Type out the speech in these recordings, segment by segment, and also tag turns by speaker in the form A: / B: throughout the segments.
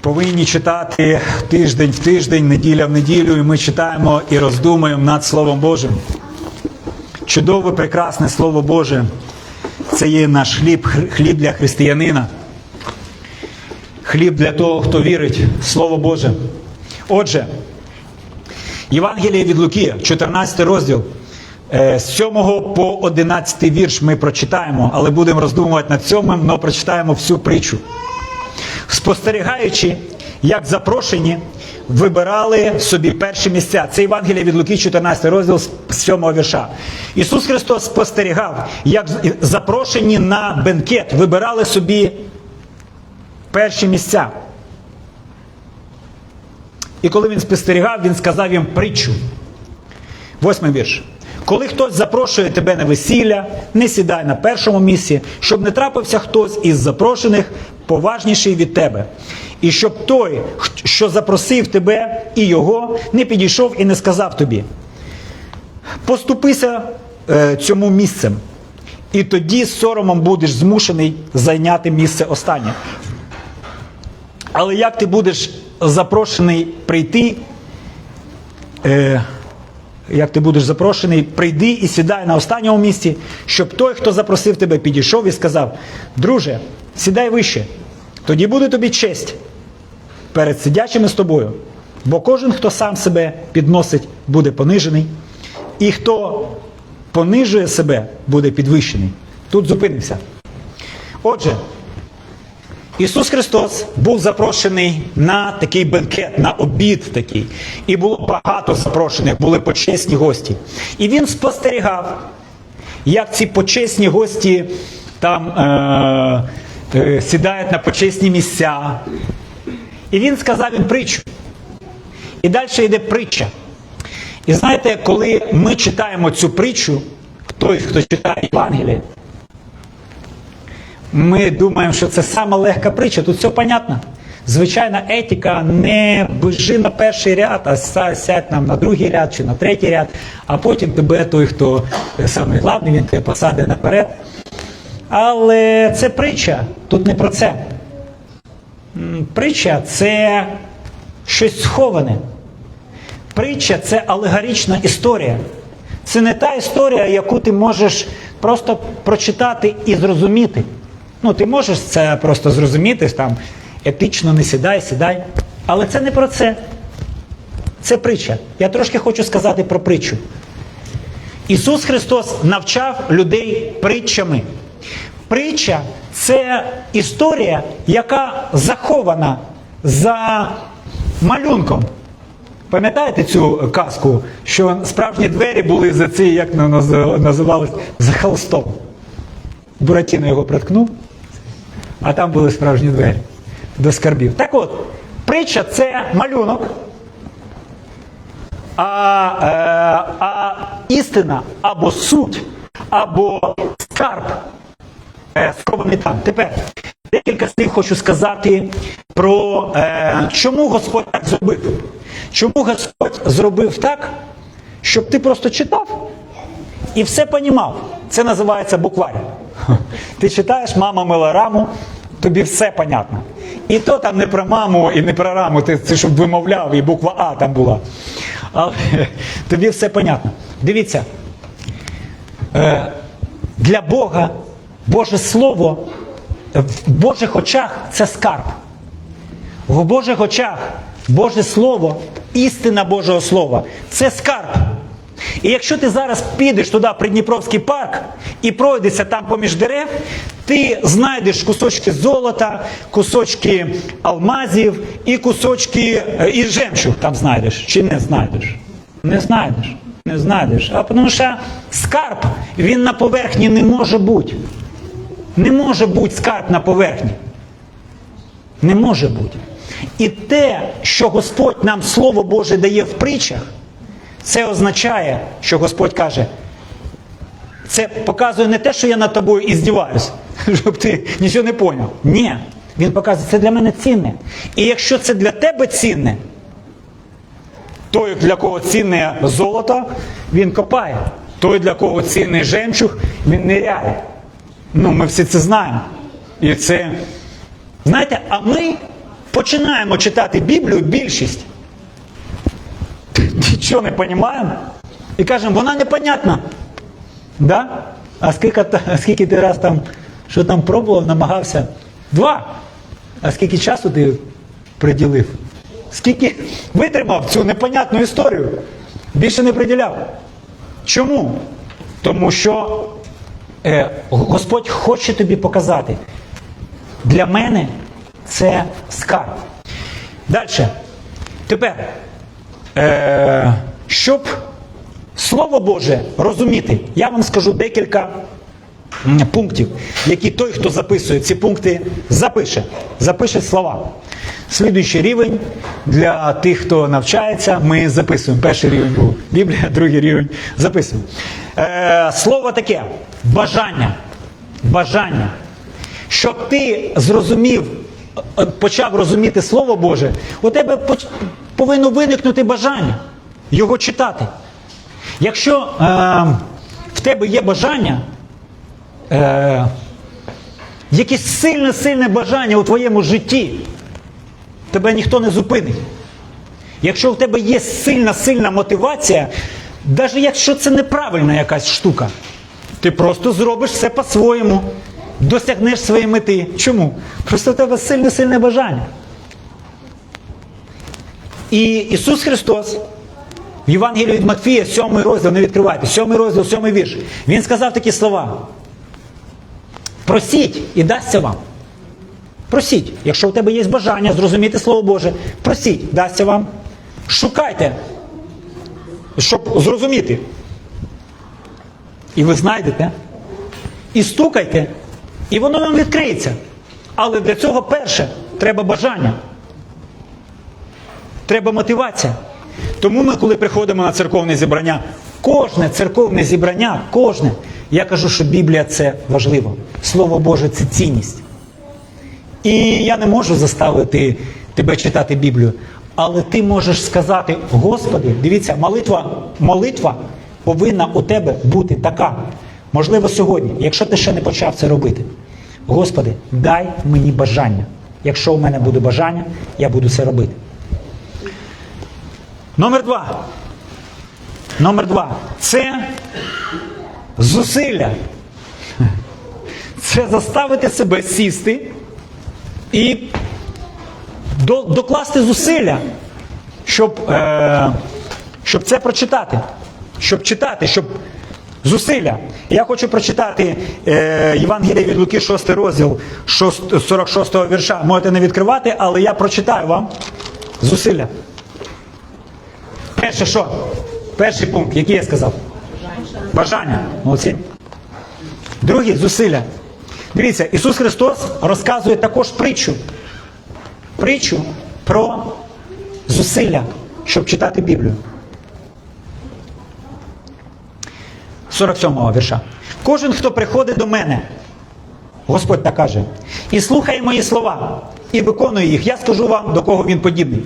A: Повинні читати тиждень в тиждень, неділя в неділю, і ми читаємо і роздумуємо над Словом Божим. Чудове, прекрасне Слово Боже. Це є наш хліб, хліб для християнина. Хліб для того, хто вірить в Слово Боже. Отже, Євангеліє від Луки, 14 розділ. Е, З 7 по 11 вірш ми прочитаємо, але будемо роздумувати над сьомим, але прочитаємо всю притчу. Спостерігаючи, як запрошені вибирали собі перші місця. Це Євангеліє від Луки, 14 розділ з 7 вірша. Ісус Христос спостерігав, як запрошені на бенкет вибирали собі перші місця. І коли він спостерігав, він сказав їм притчу. Восьмий вірш. Коли хтось запрошує тебе на весілля, не сідай на першому місці, щоб не трапився хтось із запрошених поважніший від тебе. І щоб той, що запросив тебе і його, не підійшов і не сказав тобі. Поступися е, цьому місцем, і тоді з соромом будеш змушений зайняти місце останнє. Але як ти будеш запрошений прийти, е, як ти будеш запрошений, прийди і сідай на останньому місці, щоб той, хто запросив тебе, підійшов і сказав: Друже, сідай вище, тоді буде тобі честь перед сидячими з тобою. Бо кожен, хто сам себе підносить, буде понижений, і хто понижує себе, буде підвищений. Тут зупинився. Отже, Ісус Христос був запрошений на такий бенкет, на обід такий. І було багато запрошених, були почесні гості. І він спостерігав, як ці почесні гості там е- е- сідають на почесні місця. І він сказав їм притчу. І далі йде притча. І знаєте, коли ми читаємо цю притчу, той, хто читає Євангеліє, ми думаємо, що це сама легка притча. Тут все понятно. Звичайна етика не біжи на перший ряд, а сядь нам на другий ряд чи на третій ряд, а потім тебе той, хто самий главний, він тебе посадить наперед. Але це притча, тут не про це. Притча це щось сховане. Притча це алегорична історія. Це не та історія, яку ти можеш просто прочитати і зрозуміти. Ну, ти можеш це просто зрозуміти, там етично не сідай, сідай. Але це не про це. Це притча. Я трошки хочу сказати про притчу. Ісус Христос навчав людей притчами. Притча це історія, яка захована за малюнком. Пам'ятаєте цю казку, що справжні двері були за ці, як називалось, за холстом. Буратіно його проткнув, а там були справжні двері до скарбів. Так от, притча це малюнок, а, е, а істина або суть, або скарб е, схований там. Тепер декілька слів хочу сказати про е, чому Господь так зробив. Чому Господь зробив так, щоб ти просто читав і все понімав. Це називається букварь. Ти читаєш, мама мила раму, тобі все понятно. І то там не про маму і не про раму, ти це щоб вимовляв, і буква А там була. Але тобі все понятно. Дивіться, е, для Бога Боже Слово в Божих очах це скарб. В Божих очах Боже Слово, істина Божого Слова це скарб. І якщо ти зараз підеш туди, Придніпровський парк, і пройдешся там поміж дерев, ти знайдеш кусочки золота, кусочки алмазів і кусочки е, і жемчуг там знайдеш. Чи не знайдеш? Не знайдеш. Не знайдеш. А тому що скарб, він на поверхні не може бути. Не може бути скарб на поверхні. Не може бути. І те, що Господь нам Слово Боже дає в притчах, це означає, що Господь каже, це показує не те, що я над тобою і здіваюся, щоб ти нічого не поняв. Ні. Він показує, це для мене цінне. І якщо це для тебе цінне, той, для кого цінне золото, він копає. Той, для кого цінний жемчуг, він ниряє. Ну, ми всі це знаємо. І це Знаєте, а ми починаємо читати Біблію більшість. Нічого не розуміємо. І кажемо, вона непонятна. Да? А скільки, скільки ти раз там, що там пробував, намагався? Два. А скільки часу ти приділив? Скільки витримав цю непонятну історію? Більше не приділяв. Чому? Тому що е, Господь хоче тобі показати. Для мене це скарб. Далі. Тепер, е, щоб Слово Боже розуміти, я вам скажу декілька пунктів, які той, хто записує ці пункти, запише. Запише слова. Слідуючий рівень для тих, хто навчається, ми записуємо. Перший рівень був Біблія, другий рівень записуємо. Е, слово таке бажання. Бажання. Щоб ти зрозумів, почав розуміти Слово Боже, у тебе повинно виникнути бажання його читати. Якщо е, в тебе є бажання, е, якесь сильне сильне бажання у твоєму житті, тебе ніхто не зупинить. Якщо в тебе є сильна сильна мотивація, навіть якщо це неправильна якась штука, ти просто зробиш все по-своєму, досягнеш своєї мети. Чому? Просто в тебе сильне сильне бажання. І Ісус Христос в Євангелії від Матфія, 7 розділ, не відкривайте, 7 розділ, 7 вірш. Він сказав такі слова. Просіть і дасться вам. Просіть, якщо у тебе є бажання зрозуміти Слово Боже, просіть, дасться вам. Шукайте, щоб зрозуміти. І ви знайдете. І стукайте, і воно вам відкриється. Але для цього перше треба бажання. Треба мотивація. Тому ми, коли приходимо на церковне зібрання, кожне церковне зібрання, кожне, я кажу, що Біблія це важливо. Слово Боже це цінність. І я не можу заставити тебе читати Біблію. Але ти можеш сказати, Господи, дивіться, молитва, молитва повинна у тебе бути така. Можливо, сьогодні, якщо ти ще не почав це робити. Господи, дай мені бажання. Якщо у мене буде бажання, я буду це робити. Номер два. Номер два. Це зусилля. Це заставити себе сісти і докласти зусилля, щоб, е, щоб це прочитати. Щоб читати, щоб зусилля. Я хочу прочитати е, Євангеліє від Луки, 6 розділ 6, 46 вірша. Можете не відкривати, але я прочитаю вам зусилля. Перше що? Перший пункт, який я сказав? Бажання. Молодці. Другий зусилля. Дивіться, Ісус Христос розказує також притчу. Притчу про зусилля, щоб читати Біблію. 47 вірша. Кожен, хто приходить до мене, Господь так каже, і слухає мої слова, і виконує їх, я скажу вам, до кого він подібний.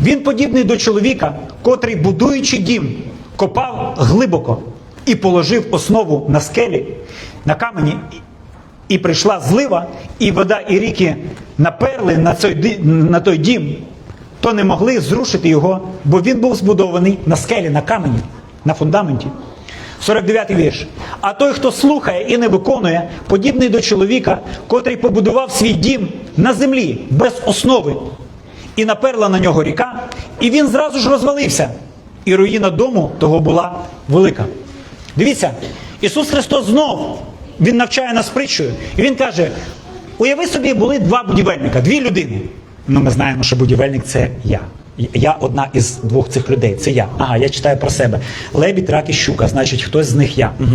A: Він подібний до чоловіка, котрий, будуючи дім, копав глибоко і положив основу на скелі, на камені, і прийшла злива, і вода, і ріки наперли на, цей, на той дім, то не могли зрушити його, бо він був збудований на скелі, на камені, на фундаменті. 49 вірш. А той, хто слухає і не виконує, подібний до чоловіка, котрий побудував свій дім на землі без основи, і наперла на нього ріка, і він зразу ж розвалився. І руїна дому того була велика. Дивіться, Ісус Христос знов Він навчає нас притчою. І Він каже: уяви собі, були два будівельника, дві людини. Ну, ми знаємо, що будівельник це я. Я одна із двох цих людей. Це я. Ага, я читаю про себе. Лебідь, рак і щука, значить, хтось з них я. Угу.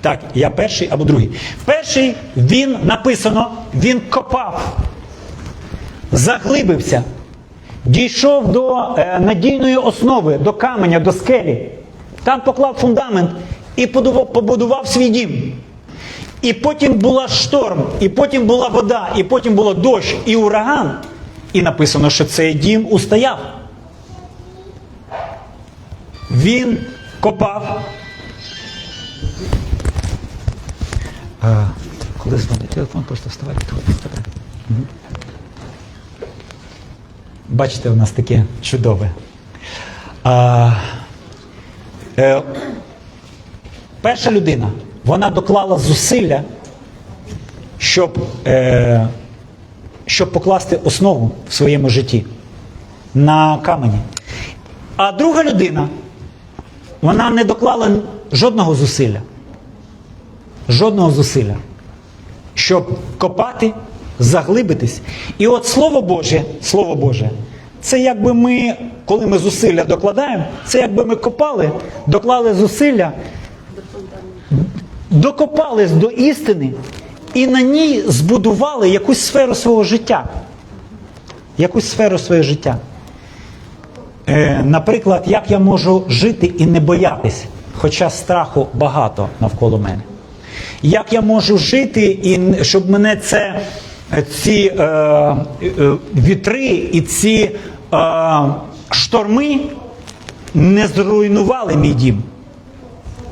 A: Так, я перший або другий. Перший він написано, він копав, заглибився, дійшов до е, надійної основи, до каменя, до скелі. Там поклав фундамент і побудував, свій дім. І потім була шторм, і потім була вода, і потім було дощ і ураган. І написано, що цей дім устояв. Він копав. А, коли дзвонить телефон, просто вставай. Мгм. Бачите, у нас таке чудове. А, е, перша людина, вона доклала зусилля, щоб, е, щоб покласти основу в своєму житті на камені. А друга людина, вона не доклала жодного зусилля. Жодного зусилля, щоб копати, заглибитись. І от Слово Боже, Слово Боже, це якби ми, коли ми зусилля докладаємо, це якби ми копали, доклали зусилля, докопались до істини і на ній збудували якусь сферу свого життя. Якусь сферу свого життя. Е, наприклад, як я можу жити і не боятись, хоча страху багато навколо мене. Як я можу жити, і щоб мене це, ці е, е, вітри і ці е, шторми не зруйнували мій дім.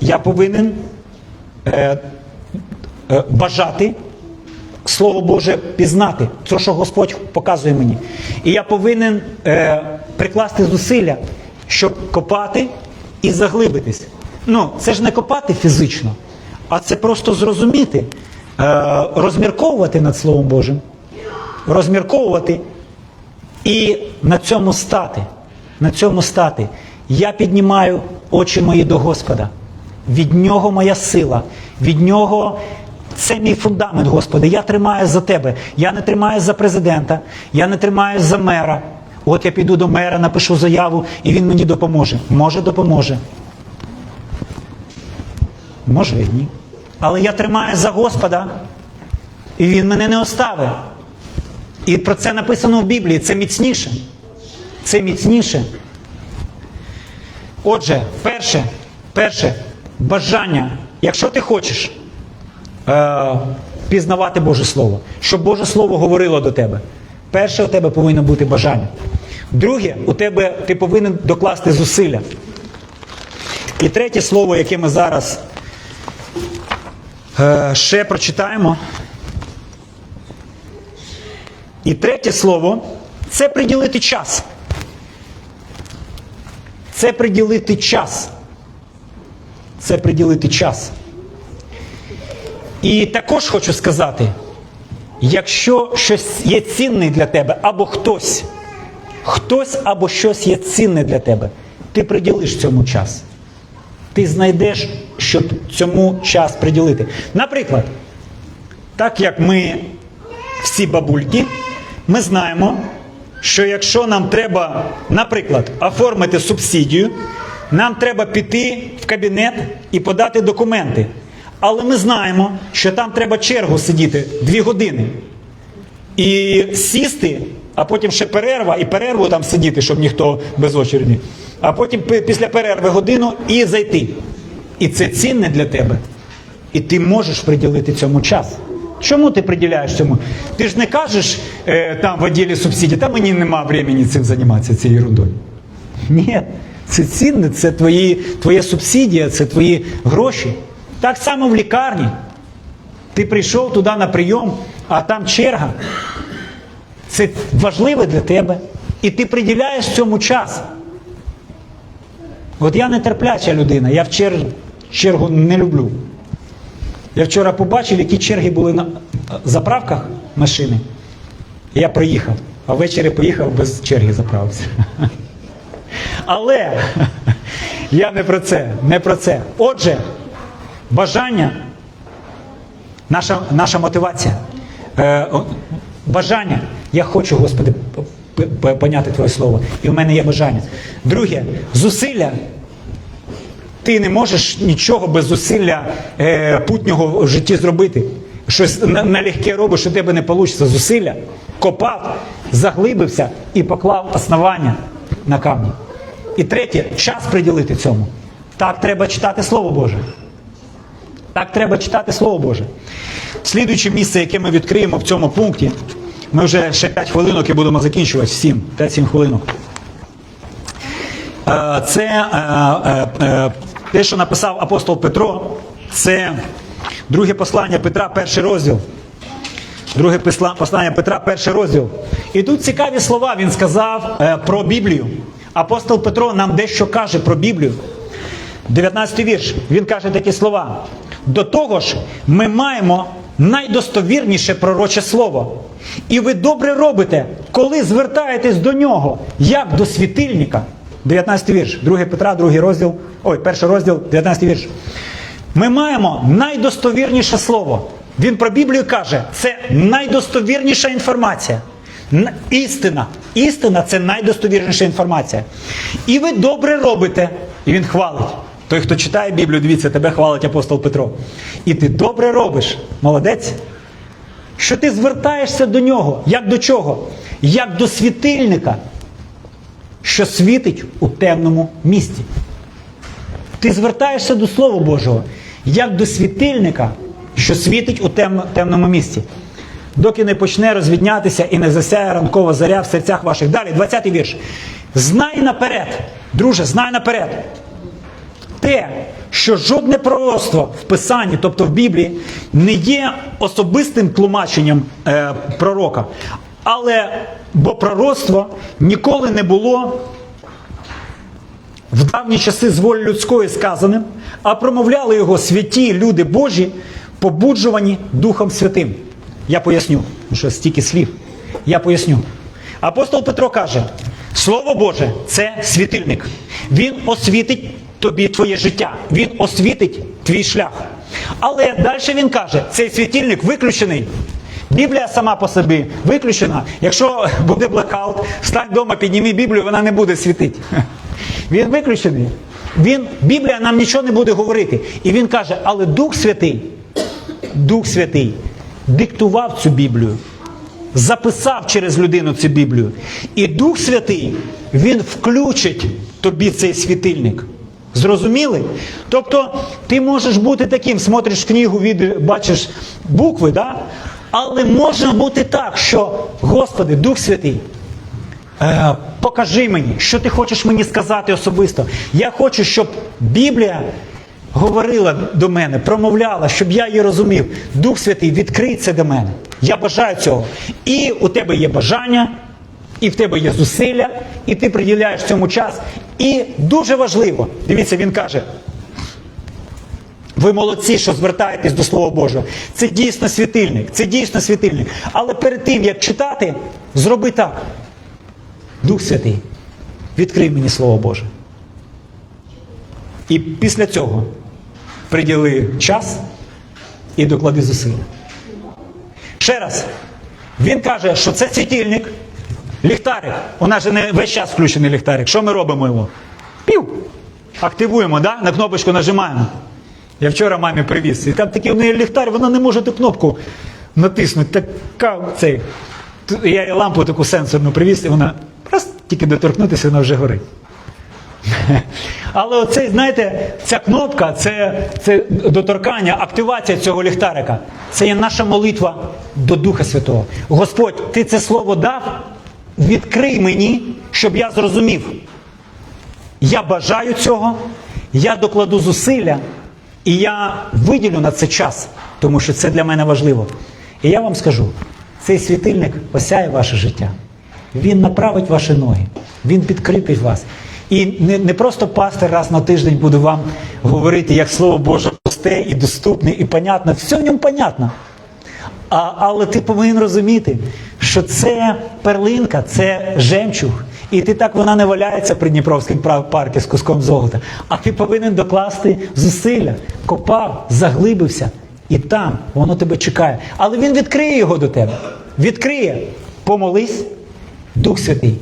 A: Я повинен е, бажати Слово Боже пізнати, це, що Господь показує мені. І я повинен е, прикласти зусилля, щоб копати і заглибитись. Ну, це ж не копати фізично, а це просто зрозуміти, е, розмірковувати над Словом Божим, розмірковувати і на цьому стати. На цьому стати. Я піднімаю очі мої до Господа. Від нього моя сила, від нього це мій фундамент, Господи. Я тримаю за тебе. Я не тримаю за президента, я не тримаю за мера. От я піду до мера, напишу заяву, і він мені допоможе. Може, допоможе. Може ні. Але я тримаю за Господа, і він мене не оставить. І про це написано в Біблії. Це міцніше. Це міцніше. Отже, перше, перше бажання, якщо ти хочеш е, пізнавати Боже Слово, щоб Боже Слово говорило до тебе, перше у тебе повинно бути бажання. Друге, у тебе ти повинен докласти зусилля. І третє слово, яке ми зараз е, ще прочитаємо. І третє слово це приділити час. Це приділити час. Це приділити час. І також хочу сказати: якщо щось є цінне для тебе, або хтось, хтось або щось є цінне для тебе, ти приділиш цьому час. Ти знайдеш, щоб цьому час приділити. Наприклад, так як ми всі бабульки, ми знаємо, що якщо нам треба, наприклад, оформити субсидію, нам треба піти в кабінет і подати документи. Але ми знаємо, що там треба чергу сидіти дві години. І сісти, а потім ще перерва, і перерву там сидіти, щоб ніхто без очереді. А потім після перерви годину і зайти. І це цінне для тебе. І ти можеш приділити цьому час. Чому ти приділяєш цьому? Ти ж не кажеш е, там в відділі субсидій, та мені нема времени цим займатися цією ерундою. Ні, це цінне, це твої, твоя субсидія, це твої гроші. Так само в лікарні. Ти прийшов туди на прийом, а там черга. Це важливо для тебе. І ти приділяєш цьому час. От я нетерпляча людина, я в чер- чергу не люблю. Я вчора побачив, які черги були на заправках машини. Я приїхав, а ввечері поїхав без черги заправився. Але я не про це, не про це. Отже, бажання, наша, наша мотивація. Е, бажання. Я хочу, Господи, поняти Твоє Слово. І в мене є бажання. Друге, зусилля. Ти не можеш нічого без зусилля е, путнього в житті зробити. Щось на- налегке робиш, у тебе не вийде зусилля. Копав, заглибився і поклав основання на камні. І третє, час приділити цьому. Так треба читати Слово Боже. Так треба читати Слово Боже. Слідуюче місце, яке ми відкриємо в цьому пункті, ми вже ще 5 хвилинок і будемо закінчувати 7, 5-7 хвилинок. Е, Це е, е, те, що написав апостол Петро, це друге послання Петра, перший розділ. Друге послання Петра, перший розділ. І тут цікаві слова він сказав про Біблію. Апостол Петро нам дещо каже про Біблію. 19 вірш. Він каже такі слова. До того ж, ми маємо найдостовірніше пророче слово. І ви добре робите, коли звертаєтесь до нього, як до світильника. 19 вірш, 2 Петра, 2 розділ, ой, перший розділ, 19 вірш. Ми маємо найдостовірніше слово. Він про Біблію каже, це найдостовірніша інформація. Істина. Істина це найдостовірніша інформація. І ви добре робите. І він хвалить. Той, хто читає Біблію, дивіться, тебе хвалить апостол Петро. І ти добре робиш. Молодець. Що ти звертаєшся до нього. Як до чого? Як до світильника, що світить у темному місті. Ти звертаєшся до Слова Божого, як до світильника, що світить у темно- темному місці. Доки не почне розвіднятися і не засяє ранкова заря в серцях ваших. Далі, 20-й вірш. Знай наперед, друже, знай наперед. Те, що жодне пророцтво в Писанні, тобто в Біблії, не є особистим тлумаченням е, пророка. Але бо пророцтво ніколи не було в давні часи з волі людської сказаним, а промовляли його святі люди Божі, побуджувані Духом Святим. Я поясню, що стільки слів. Я поясню. Апостол Петро каже: Слово Боже це світильник. Він освітить тобі твоє життя, він освітить твій шлях. Але далі він каже: цей світильник виключений. Біблія сама по собі виключена. Якщо буде блекаут, стань вдома, підніми Біблію, вона не буде світити. Він виключений. Він, Біблія нам нічого не буде говорити. І він каже, але Дух Святий, Дух Святий диктував цю Біблію, записав через людину цю Біблію. І Дух Святий, він включить тобі цей світильник. Зрозуміли? Тобто ти можеш бути таким, смотриш книгу, бачиш букви, да? але може бути так, що, Господи, Дух Святий, Е, покажи мені, що ти хочеш мені сказати особисто. Я хочу, щоб Біблія говорила до мене, промовляла, щоб я її розумів. Дух Святий, відкрий це до мене. Я бажаю цього. І у тебе є бажання, і в тебе є зусилля, і ти приділяєш цьому час. І дуже важливо, дивіться, він каже. Ви молодці, що звертаєтесь до Слова Божого. Це дійсно світильник, це дійсно світильник. Але перед тим, як читати, зроби так. Дух Святий, відкрий мені Слово Боже. І після цього приділи час і доклади зусилля. Ще раз, він каже, що це світильник, ліхтарик. У нас же не весь час включений ліхтарик. Що ми робимо його? Пів. Активуємо, да? на кнопочку нажимаємо. Я вчора мамі привіз. І там такий у неї ліхтар, вона не може ту кнопку натиснути. Така цей. Я їй лампу таку сенсорну привіз, і вона просто тільки доторкнутися, вона вже горить. Але оцей, знаєте, ця кнопка, це, це доторкання, активація цього ліхтарика. Це є наша молитва до Духа Святого. Господь, ти це слово дав, відкрий мені, щоб я зрозумів. Я бажаю цього, я докладу зусилля, і я виділю на це час, тому що це для мене важливо. І я вам скажу: цей світильник осяє ваше життя. Він направить ваші ноги, він підкріпить вас. І не, не просто пастир раз на тиждень буде вам говорити, як слово Боже просте і доступне, і понятне. Все в ньому понятно. А, але ти повинен розуміти, що це перлинка, це жемчуг. І ти так вона не валяється при Дніпровському парку з куском золота. А ти повинен докласти зусилля, копав, заглибився, і там воно тебе чекає. Але він відкриє його до тебе. Відкриє. Помолись, Дух Святий.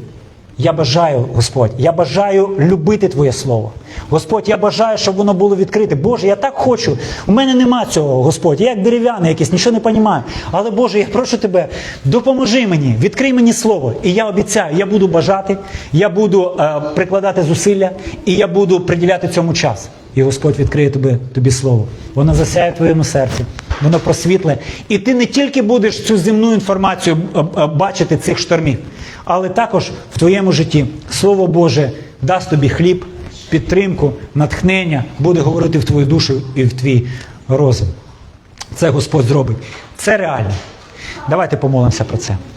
A: Я бажаю, Господь, я бажаю любити Твоє Слово. Господь, я бажаю, щоб воно було відкрите. Боже, я так хочу. У мене нема цього, Господь. Я як дерев'яний якийсь, нічого не розумію. Але Боже, я прошу тебе, допоможи мені, відкрий мені слово. І я обіцяю, я буду бажати, я буду е, прикладати зусилля, і я буду приділяти цьому час. І Господь відкриє тобі, тобі слово. Воно засяє в твоєму серці, воно просвітле. І ти не тільки будеш цю земну інформацію е, е, бачити цих штормів, але також в твоєму житті Слово Боже дасть тобі хліб, підтримку, натхнення, буде говорити в твою душу і в твій розум. Це Господь зробить. Це реально. Давайте помолимося про це.